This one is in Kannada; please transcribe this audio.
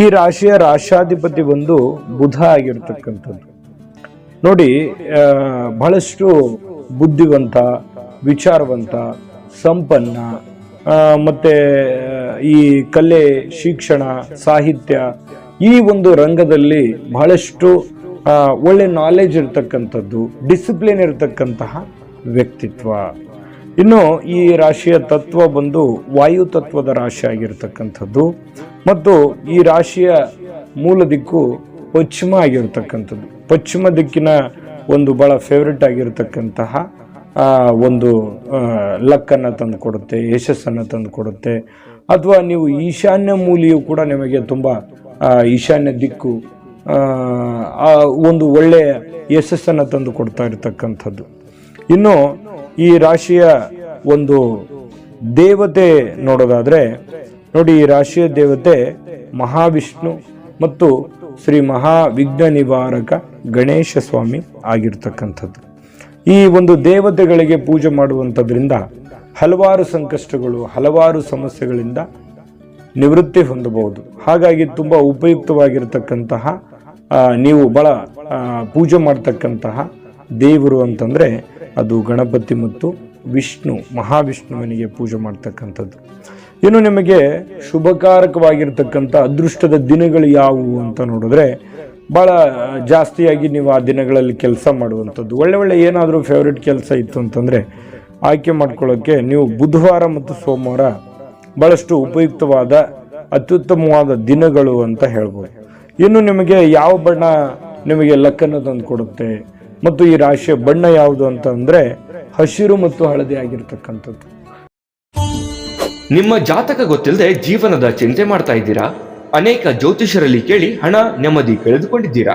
ಈ ರಾಶಿಯ ರಾಷ್ಟ್ರಾಧಿಪತಿ ಬಂದು ಬುಧ ಆಗಿರ್ತಕ್ಕಂಥದ್ದು. ನೋಡಿ ಬಹಳಷ್ಟು ಬುದ್ಧಿವಂತ, ವಿಚಾರವಂತ, ಸಂಪನ್ನ ಮತ್ತೆ ಈ ಕಲೆ, ಶಿಕ್ಷಣ, ಸಾಹಿತ್ಯ, ಈ ಒಂದು ರಂಗದಲ್ಲಿ ಬಹಳಷ್ಟು ಒಳ್ಳೆ ನಾಲೆಜ್ ಇರ್ತಕ್ಕಂಥದ್ದು ಡಿಸಿಪ್ಲಿನ್ ಇರತಕ್ಕಂತಹ ವ್ಯಕ್ತಿತ್ವ. ಇನ್ನು ಈ ರಾಶಿಯ ತತ್ವ ಬಂದು ವಾಯು ತತ್ವದ ರಾಶಿ ಆಗಿರತಕ್ಕಂಥದ್ದು ಮತ್ತು ಈ ರಾಶಿಯ ಮೂಲ ದಿಕ್ಕು ಪಶ್ಚಿಮ ಆಗಿರತಕ್ಕಂಥದ್ದು. ಪಶ್ಚಿಮ ದಿಕ್ಕಿನ ಒಂದು ಬಹಳ ಫೇವ್ರೆಟ್ ಆಗಿರತಕ್ಕಂತಹ ಒಂದು ಲಕ್ಕನ್ನು ತಂದು ಕೊಡುತ್ತೆ, ಯಶಸ್ಸನ್ನು ತಂದು ಕೊಡುತ್ತೆ. ಅಥವಾ ನೀವು ಈಶಾನ್ಯ ಮೂಲೆಯು ಕೂಡ ನಿಮಗೆ ತುಂಬ ಈಶಾನ್ಯ ದಿಕ್ಕು ಒಂದು ಒಳ್ಳೆಯ ಯಶಸ್ಸನ್ನು ತಂದು ಕೊಡ್ತಾ ಇರತಕ್ಕಂಥದ್ದು. ಇನ್ನು ಈ ರಾಶಿಯ ಒಂದು ದೇವತೆ ನೋಡೋದಾದ್ರೆ, ನೋಡಿ ಈ ರಾಶಿಯ ದೇವತೆ ಮಹಾವಿಷ್ಣು ಮತ್ತು ಶ್ರೀ ಮಹಾವಿಘ್ನ ನಿವಾರಕ ಗಣೇಶ ಸ್ವಾಮಿ ಆಗಿರ್ತಕ್ಕಂಥದ್ದು. ಈ ಒಂದು ದೇವತೆಗಳಿಗೆ ಪೂಜೆ ಮಾಡುವಂಥದ್ರಿಂದ ಹಲವಾರು ಸಂಕಷ್ಟಗಳು, ಹಲವಾರು ಸಮಸ್ಯೆಗಳಿಂದ ನಿವೃತ್ತಿ ಹೊಂದಬಹುದು. ಹಾಗಾಗಿ ತುಂಬ ಉಪಯುಕ್ತವಾಗಿರತಕ್ಕಂತಹ ನೀವು ಬಹಳ ಪೂಜೆ ಮಾಡ್ತಕ್ಕಂತಹ ದೇವರು ಅಂತಂದ್ರೆ ಅದು ಗಣಪತಿ ಮತ್ತು ವಿಷ್ಣು, ಮಹಾವಿಷ್ಣುವಿನಿಗೆ ಪೂಜೆ ಮಾಡ್ತಕ್ಕಂಥದ್ದು. ಇನ್ನು ನಿಮಗೆ ಶುಭಕಾರಕವಾಗಿರ್ತಕ್ಕಂಥ ಅದೃಷ್ಟದ ದಿನಗಳು ಯಾವುವು ಅಂತ ನೋಡಿದ್ರೆ ಭಾಳ ಜಾಸ್ತಿಯಾಗಿ ನೀವು ಆ ದಿನಗಳಲ್ಲಿ ಕೆಲಸ ಮಾಡುವಂಥದ್ದು. ಒಳ್ಳೆ ಒಳ್ಳೆ ಏನಾದರೂ ಫೇವ್ರೆಟ್ ಕೆಲಸ ಇತ್ತು ಅಂತಂದರೆ, ಆಯ್ಕೆ ಮಾಡ್ಕೊಳ್ಳೋಕ್ಕೆ ನೀವು ಬುಧವಾರ ಮತ್ತು ಸೋಮವಾರ ಭಾಳಷ್ಟು ಉಪಯುಕ್ತವಾದ, ಅತ್ಯುತ್ತಮವಾದ ದಿನಗಳು ಅಂತ ಹೇಳ್ಬೋದು. ಇನ್ನು ನಿಮಗೆ ಯಾವ ಬಣ್ಣ ನಿಮಗೆ ಲಕ್ಕನ್ನು ತಂದು ಕೊಡುತ್ತೆ? ಮತ್ತು ಈ ರಾಶಿಯ ಬಣ್ಣ ಯಾವುದು ಅಂತ ಅಂದ್ರೆ ಹಸಿರು ಮತ್ತು ಹಳದಿ ಆಗಿರ್ತಕ್ಕಂಥದ್ದು. ನಿಮ್ಮ ಜಾತಕ ಗೊತ್ತಿಲ್ಲದೆ ಜೀವನದ ಚಿಂತೆ ಮಾಡ್ತಾ ಇದ್ದೀರಾ? ಅನೇಕ ಜ್ಯೋತಿಷರಲ್ಲಿ ಕೇಳಿ ಹಣ ನೆಮ್ಮದಿ ಕಳೆದುಕೊಂಡಿದ್ದೀರಾ?